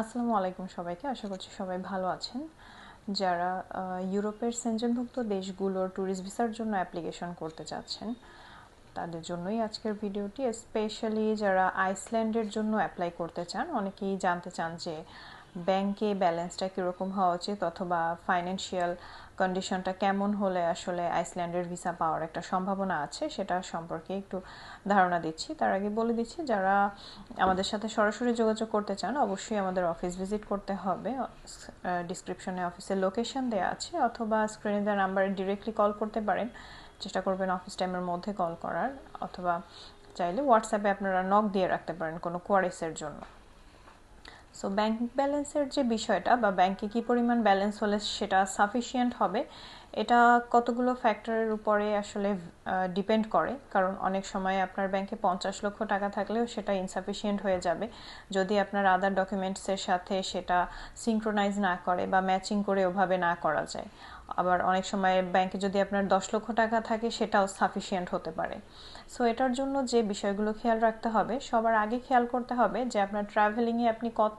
আসসালামু আলাইকুম সবাইকে। আশা করছি সবাই ভালো আছেন। যারা ইউরোপের সেঞ্জনভুক্ত দেশগুলোর ট্যুরিস্ট ভিসার জন্য অ্যাপ্লিকেশন করতে চাচ্ছেন, তাদের জন্যই আজকের ভিডিওটি স্পেশালি যারা আইসল্যান্ডের জন্য অ্যাপ্লাই করতে চান, অনেকেই জানতে চান যে ব্যাংকে ব্যালেন্সটা কীরকম হওয়া উচিত অথবা ফাইন্যান্সিয়াল কন্ডিশনটা কেমন হলে আসলে আইসল্যান্ডের ভিসা পাওয়ার একটা সম্ভাবনা আছে, সেটা সম্পর্কে একটু ধারণা দিচ্ছি। তার আগে বলে দিচ্ছি, যারা আমাদের সাথে সরাসরি যোগাযোগ করতে চান, অবশ্যই আমাদের অফিস ভিজিট করতে হবে। ডিসক্রিপশনে অফিসের লোকেশন দেওয়া আছে, অথবা স্ক্রিনে দেওয়া নাম্বারে ডিরেক্টলি কল করতে পারেন। চেষ্টা করবেন অফিস টাইমের মধ্যে কল করার, অথবা চাইলে হোয়াটসঅ্যাপে আপনারা নক দিয়ে রাখতে পারেন কোনো কোয়ারিসের জন্য। সো ব্যাংক ব্যালেন্সের যে বিষয়টা বা ব্যাংকে কী পরিমাণ ব্যালেন্স হলে সেটা সাফিসিয়েন্ট হবে, এটা কতগুলো ফ্যাক্টরের উপরে আসলে ডিপেন্ড করে। কারণ অনেক সময় আপনার ব্যাংকে পঞ্চাশ লক্ষ টাকা থাকলেও সেটা ইনসাফিসিয়েন্ট হয়ে যাবে। যদি আপনার আদার ডকুমেন্টসের সাথে সেটা সিঙ্ক্রোনাইজ না করে বা ম্যাচিং করে ওভাবে না করা যায়। আবার অনেক সময় ব্যাংকে যদি আপনার দশ লক্ষ টাকা থাকে, সেটাও সাফিসিয়েন্ট হতে পারে। সো এটার জন্য যে বিষয়গুলো খেয়াল রাখতে হবে, সবার আগে খেয়াল করতে হবে যে আপনার ট্রাভেলিংয়ে আপনি কত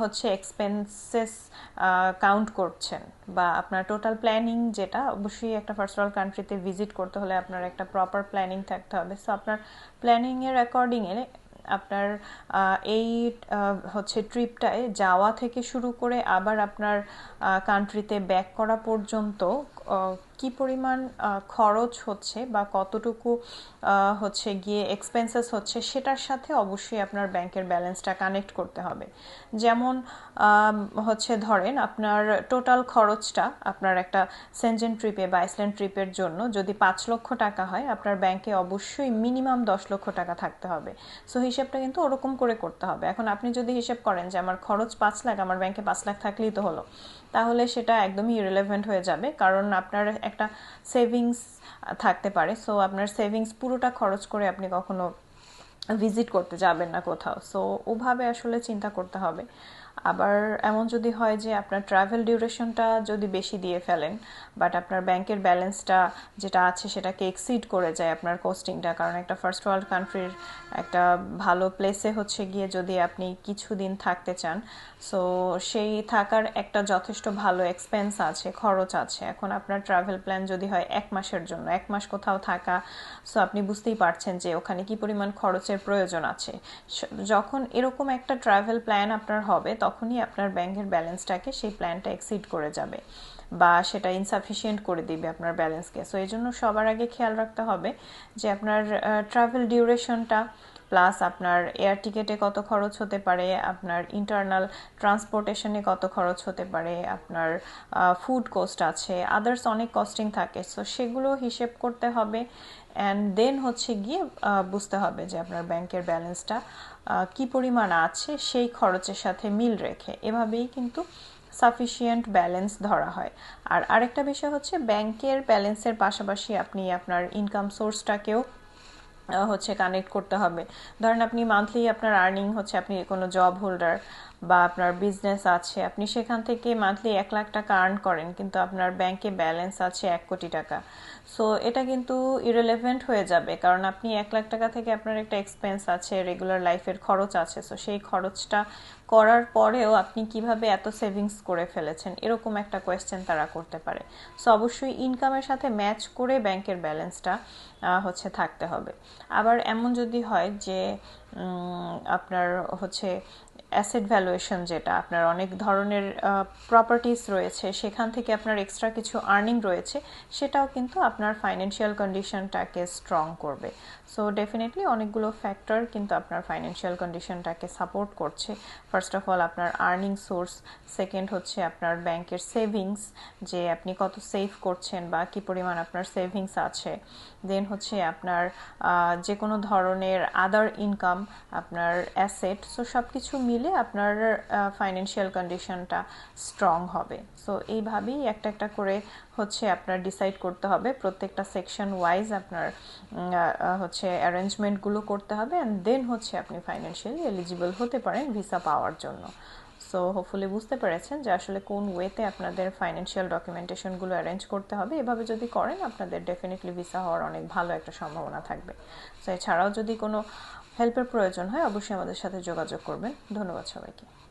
হচ্ছে এক্সপেন্সেস কাউন্ট করছেন। বা আপনার টোটাল প্ল্যানিং যেটা, অবশ্যই একটা ফার্স্ট অল কান্ট্রিতে ভিজিট করতে হলে আপনার একটা প্রপার প্ল্যানিং থাকতে হবে। সো আপনার প্ল্যানিংয়ের অ্যাকর্ডিংয়ে আপনার এই হচ্ছে ট্রিপটায় যাওয়া থেকে শুরু করে আবার আপনার কান্ট্রিতে ব্যাক করা পর্যন্ত কি পরিমাণ খরচ হচ্ছে বা কতটুকু হচ্ছে গিয়ে এক্সপেন্সেস হচ্ছে সেটার সাথে অবশ্যই আপনার ব্যাংকের ব্যালেন্সটা কানেক্ট করতে হবে। যেমন হচ্ছে ধরেন আপনার টোটাল খরচটা আপনার একটা সেনজেন ট্রিপে বা আইসল্যান্ড ট্রিপের জন্য যদি পাঁচ লক্ষ টাকা হয়, আপনার ব্যাংকে অবশ্যই মিনিমাম দশ লক্ষ টাকা থাকতে হবে। সো হিসেবটা কিন্তু ওরকম করে করতে হবে। এখন আপনি যদি হিসেব করেন যে আমার খরচ পাঁচ লাখ, আমার ব্যাংকে পাঁচ লাখ থাকলেই তো হলো, তাহলে সেটা একদমই ইরেলেভেন্ট হয়ে যাবে। কারণ আপনার একটা সেভিংস থাকতে পারে। সো আপনার সেভিংস পুরোটা খরচ করে আপনি কখনো ভিজিট করতে যাবেন না কোথাও। সো ওভাবে আসলে চিন্তা করতে হবে। আবার এমন যদি হয় যে আপনার ট্রাভেল ডিউরেশনটা যদি বেশি দিয়ে ফেলেন বাট আপনার ব্যাংকের ব্যালেন্সটা যেটা আছে সেটাকে এক্সিড করে যায় আপনার কোস্টিংটা কারণ একটা ফার্স্ট ওয়ার্ল্ড কান্ট্রির একটা ভালো প্লেসে হচ্ছে গিয়ে যদি আপনি কিছুদিন থাকতে চান সো সেই থাকার একটা যথেষ্ট ভালো এক্সপেন্স আছে, খরচ আছে। এখন আপনার ট্রাভেল প্ল্যান যদি হয় এক মাসের জন্য, এক মাস কোথাও থাকা সো আপনি বুঝতেই পারছেন যে ওখানে কি পরিমাণ খরচের প্রয়োজন আছে। যখন এরকম একটা ট্রাভেল প্ল্যান আপনার হবে তখনই আপনার ব্যাংকের ব্যালেন্সটাকে সেই প্ল্যানটা এক্সিড করে যাবে বা সেটা ইনসাফিসিয়েন্ট করে দিবে আপনার ব্যালেন্সকে। সো এই জন্য সবার আগে খেয়াল রাখতে হবে যে আপনার ট্রাভেল ডিউরেশনটা প্লাস আপনার এয়ার টিকেটে কত খরচ হতে পারে, আপনার ইন্টারনাল ট্রান্সপোর্টেশনে কত খরচ হতে পারে, আপনার ফুড কোস্ট আছে আদার্স অনেক কস্টিং থাকে। সো সেগুলো হিসেব করতে হবে। অ্যান্ড দেন হচ্ছে গিয়ে বুঝতে হবে যে আপনার ব্যাংকের ব্যালেন্সটা কি পরিমাণ আছে, সেই খরচের সাথে মিল রেখে। এভাবেই কিন্তু সাফিসিয়েন্ট ব্যালেন্স ধরা হয়। আর আরেকটা বিষয় হচ্ছে ব্যাংকের ব্যালেন্সের পাশাপাশি আপনি আপনার ইনকাম সোর্সটাকেও হচ্ছে কানেক্ট করতে হবে। ধরেন আপনি মান্থলি আপনার আর্নিং হচ্ছে আপনি কোনো জব হোল্ডার বা আপনার বিজনেস আছে, আপনি সেখান থেকে মান্থলি এক লাখ টাকা আর্ন করেন, কিন্তু আপনার ব্যাংকে ব্যালেন্স আছে এক কোটি টাকা। সো এটা কিন্তু ইরেলেভেন্ট হয়ে যাবে, কারণ আপনি এক লাখ টাকা থেকে আপনার একটা এক্সপেন্স আছে রেগুলার লাইফের খরচ আছে। সো সেই খরচটা করার পরেও আপনি কীভাবে এত সেভিংস করে ফেলেছেন? এরকম একটা কোয়েশ্চেন তারা করতে পারে। সো অবশ্যই ইনকামের সাথে ম্যাচ করে ব্যাংকের ব্যালেন্সটা হচ্ছে থাকতে হবে। আবার এমন যদি হয় যে আপনার হচ্ছে অ্যাসেট ভ্যালুয়েশন যেটা, আপনার অনেক ধরনের প্রপার্টিস রয়েছে, সেখান থেকে আপনার এক্সট্রা কিছু আর্নিং রয়েছে, সেটাও কিন্তু আপনার ফাইন্যান্সিয়াল কন্ডিশনটাকে স্ট্রং করবে। সো ডেফিনেটলি অনেকগুলো ফ্যাক্টর কিন্তু আপনার ফাইন্যান্সিয়াল কন্ডিশনটাকে সাপোর্ট করছে। ফার্স্ট অফ অল আপনার আর্নিং সোর্স সেকেন্ড হচ্ছে আপনার ব্যাংকের সেভিংস যে আপনি কত সেভ করছেন বা কী পরিমাণ আপনার সেভিংস আছে। দেন হচ্ছে আপনার যে কোনো ধরনের আদার ইনকাম আপনার অ্যাসেট সো সব কিছু আপনার ফাইন্যান্সিয়াল কন্ডিশনটা স্ট্রং হবে। সো এইভাবেই একটা একটা করে হচ্ছে আপনার ডিসাইড করতে হবে। প্রত্যেকটা সেকশন ওয়াইজ আপনার হচ্ছে অ্যারেঞ্জমেন্টগুলো করতে হবে অ্যান্ড দেন হচ্ছে আপনি ফাইন্যান্সিয়ালি এলিজিবল হতে পারেন ভিসা পাওয়ার জন্য। সো হোপফুলি বুঝতে পেরেছেন যে আসলে কোন ওয়েতে আপনাদের ফাইন্যান্সিয়াল ডকুমেন্টেশনগুলো অ্যারেঞ্জ করতে হবে। এভাবে যদি করেন, আপনাদের ডেফিনেটলি ভিসা হওয়ার অনেক ভালো একটা সম্ভাবনা থাকবে। সো এছাড়াও যদি কোনো হেল্পের প্রয়োজন হয় অবশ্যই আমাদের সাথে যোগাযোগ করবেন। ধন্যবাদ সবাইকে।